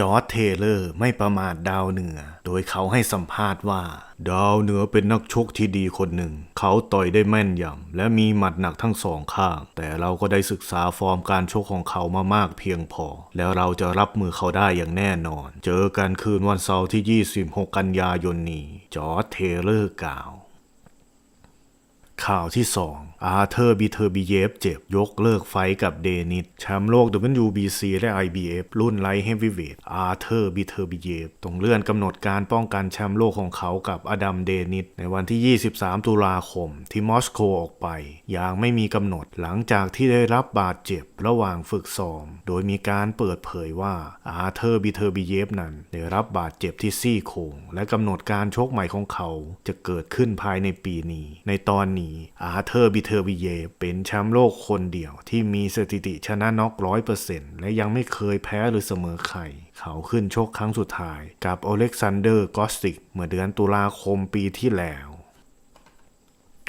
จอร์จเทเลอร์ไม่ประมาทดาวเหนือ โดยเขาให้สัมภาษณ์ว่า ดาวเหนือเป็นนักชกที่ดีคนหนึ่ง เขาต่อยได้แม่นยำและมีหมัดหนักทั้งสองข้าง แต่เราก็ได้ศึกษาฟอร์มการชกของเขามามากเพียงพอ แล้วเราจะรับมือเขาได้อย่างแน่นอน เจอกันคืนวันเสาร์ที่ 26 กันยายนนี้ จอร์จเทเลอร์กล่าว ข่าวที่ 2 อาเธอร์บิเทอร์บิเยฟเจ็บ ยกเลิกไฟกับเดนิสแชมป์โลก WBC และ IBF รุ่นไลท์เฮฟวีเวทอาเธอร์บิเทอร์บิเยฟต้องเลื่อนกำหนดการป้องกันแชมป์โลกของเขากับอดัมเดนิสในวันที่ 23 ตุลาคม ที่มอสโกออกไป อย่างไม่มีกำหนดหลังจากที่ได้รับบาดเจ็บระหว่างฝึกซ้อม โดยมีการเปิดเผยว่าอาเธอร์บิเทอร์บิเยฟนั้น ได้รับบาดเจ็บที่ซี่โครงและกำหนดการชกใหม่ของเขาจะเกิดขึ้นภายในปีนี้ ในตอนนี้อาเธอร์บิเทอร์บิเย เป็นแชมป์โลกคนเดียว ที่มีสถิติชนะน็อกร้อยเปอร์เซ็นต์และยังไม่เคยแพ้หรือเสมอใคร เขาขึ้นชกครั้งสุดท้าย กับอเล็กซานเดอร์กอสติก เมื่อเดือนตุลาคมปีที่แล้ว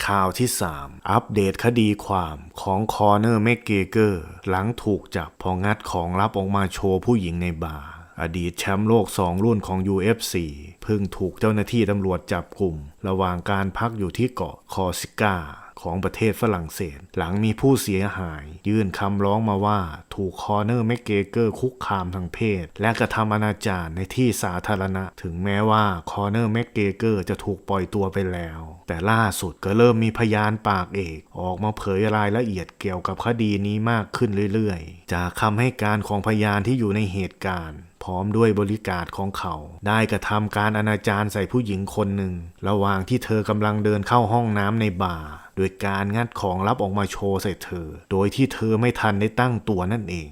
ข่าวที่ 3 อัปเดตคดีความของคอร์เนอร์แมกเกเกอร์ หลังถูกจับพองัดของลับออกมาโชว์ผู้หญิงในบาร์ อดีตแชมป์โลก 2 รุ่นของ UFC เพิ่งถูกเจ้าหน้าที่ตำรวจจับกลุ่ม ระหว่างการพักอยู่ที่เกาะคอร์ซิก้าของประเทศฝรั่งเศส หลังมีผู้เสียหาย ยื่นคำร้องมาว่าถูกคอเนอร์แมกเกเกอร์คุกคามทางเพศ และกระทำอนาจารในที่สาธารณะ ถึงแม้ว่าคอเนอร์แมกเกเกอร์จะถูกปล่อยตัวไปแล้ว แต่ล่าสุดก็เริ่มมีพยานปากเอก ออกมาเผยรายละเอียดเกี่ยวกับคดีนี้มากขึ้นเรื่อยๆ จากคำให้การของพยานที่อยู่ในเหตุการณ์ พร้อมด้วยบริการของเขา ได้กระทำการอนาจารใส่ผู้หญิงคนหนึ่ง ระหว่างที่เธอกำลังเดินเข้าห้องน้ำในบาร์โดยการงัดของลับออกมาโชว์ใส่เธอ โดยที่เธอไม่ทันได้ตั้งตัวนั่นเอง